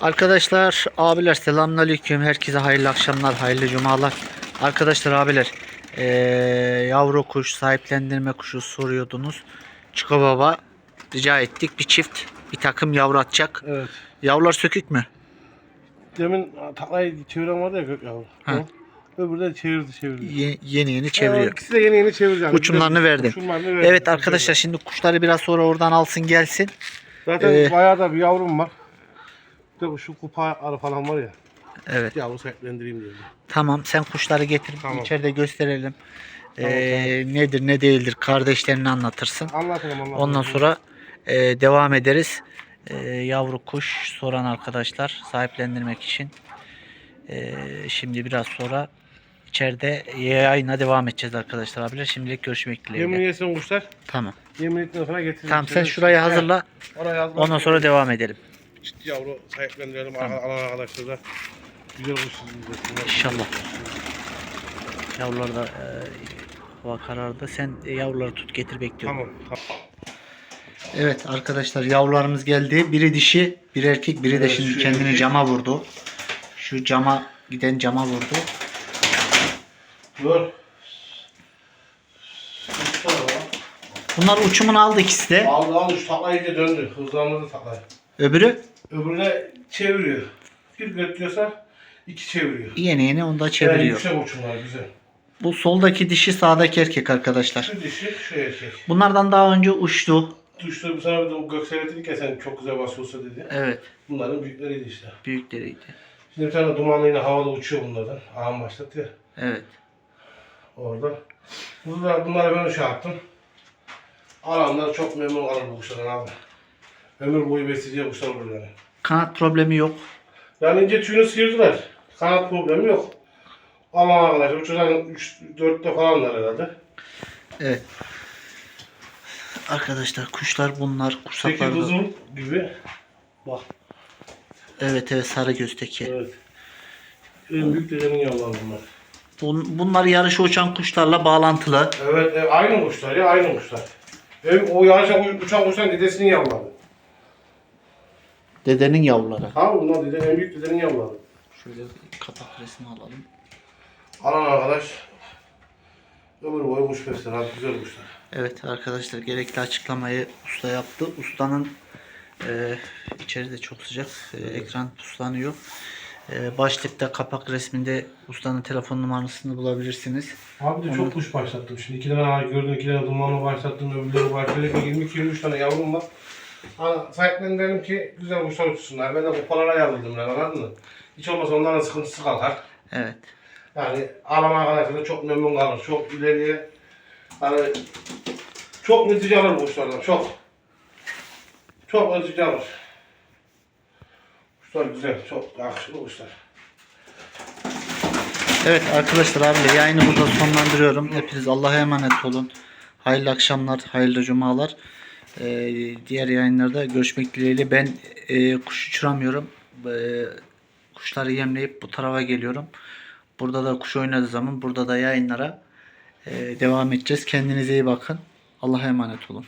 Arkadaşlar, abiler selamünaleyküm. Herkese hayırlı akşamlar, hayırlı cumalar. Arkadaşlar, abiler eee, yavru kuş, sahiplendirme kuşu soruyordunuz. Çiko Baba rica ettik. Bir çift, bir takım yavru atacak. Evet. Yavrular sökük mü? Demin taklayı çeviren vardı ya gök yavru. Ha. Öbürü de çevirdi çevirdi. Ye- yeni yeni çeviriyor. ikisi de yeni yeni çevireceğim. Uçumlarını verdim. Uçumlarını verdim. Evet arkadaşlar şimdi kuşları biraz sonra oradan alsın gelsin. Zaten Ee, bayağı da bir yavrum var. Bir de şu kupa arı falan var ya. Evet Yavru sahiplendireyim diye. tamam sen kuşları getir Tamam. içeride gösterelim. Tamam, Ee, nedir ne değildir kardeşlerini anlatırsın. Anlatırım anlatırım. Ondan sonra e, devam ederiz. E, yavru kuş soran arkadaşlar sahiplendirmek için. E, şimdi biraz sonra içeride yayına devam edeceğiz arkadaşlar abiler. Şimdilik görüşmek Yemin dileğiyle. yesin kuşlar. Tamam. Yemin ettiğinden sonra getireceğim. Tamam sen şurayı hazırla. Oraya hazırla. Ondan sonra devam edelim. Ciddi yavru sahiplendirelim alan arkadaşlar da. Güzel kuş izlesinler. İnşallah. Yavrular da e, hava karardı. Sen e, yavruları tut getir bekliyorum. Tamam. tamam. Evet arkadaşlar yavrularımız geldi. Biri dişi, bir erkek, biri de şimdi kendini cama vurdu. Şu cama giden cama vurdu. Dur. Bunlar uçumunu aldı ikisi de. Aldı aldı şu taklayı iyice döndü. Hızlandırdı taklayı. Öbürü Öbürü de çeviriyor. Bir götürüyorsa iki çeviriyor. yeni yeni onu da Yani çeviriyor. yüksek uçumlar güzel. Bu soldaki dişi sağdaki erkek arkadaşlar. Şu dişi şu erkek. Bunlardan daha önce uçtu. Tuşları bu sefer de o göksel dedik ya sen çok güzel basıyorsa dedi. Evet. Bunların büyükleriydi işte. Büyükleriydi. Şimdi bir tane dumanlı yine havada uçuyor bunlardan. Ağam başlattı ya Evet. orada. Bunlar, bunları ben şey yaptım. Alanlar çok memnun kalır bu kuşlardan abi. Ömür boyu besleyeceği kuşlar yani. Kanat problemi yok. Yani ince tüyünü sıyırdılar. Kanat problemi yok. Ama arkadaşlar uçurdan 3-4'te falanlar herhalde. Evet. Arkadaşlar kuşlar bunlar. Peki Kursaklar da- kızıl gibi. Bak. Evet evet sarı gözdeki. Evet. En büyük dedemin yavruları bunlar. Bun- bunlar yarışa uçan kuşlarla bağlantılı. Evet, e, aynı kuşlar ya, aynı kuşlar. Hem o yarışa uç- uçan kuşların dedesinin yavruları. Dedenin yavruları. Ha bunlar dede, en büyük dedenin yavruları. Şöyle kapak resmi alalım. Alan arkadaş, ömür boyu kuş besler abi, güzel kuşlar. Evet arkadaşlar gerekli açıklamayı usta yaptı. Ustanın e, içeri de çok sıcak. E, ekran puslanıyor. E, başlıkta kapak resminde ustanın telefon numarasını bulabilirsiniz. Abi de çok kuş başlattım şimdi. iki tane gördüm, iki tane dumanı başlattım, öbürleri başlattım. 22-23 tane yavrum var. Hani sahiplendirelim ki güzel kuşlar uçsunlar. Ben de kupalara yazıldım lan anladın mı? Hiç olmazsa onların sıkıntısı kalkar. Evet. Yani alan arkadaşlar da çok memnun kalır. Çok ileriye hani çok netice alır bu kuşlardan. Çok. Çok netice alır. Kuşlar güzel. Çok yakışıklı kuşlar. Evet arkadaşlar abi yayını burada sonlandırıyorum. Hepiniz Allah'a emanet olun. Hayırlı akşamlar, hayırlı cumalar. E, diğer yayınlarda görüşmek dileğiyle. Ben e, kuş uçuramıyorum. E, kuşları yemleyip bu tarafa geliyorum. Burada da kuş oynadığı zaman burada da yayınlara e, devam edeceğiz. Kendinize iyi bakın. Allah'a emanet olun.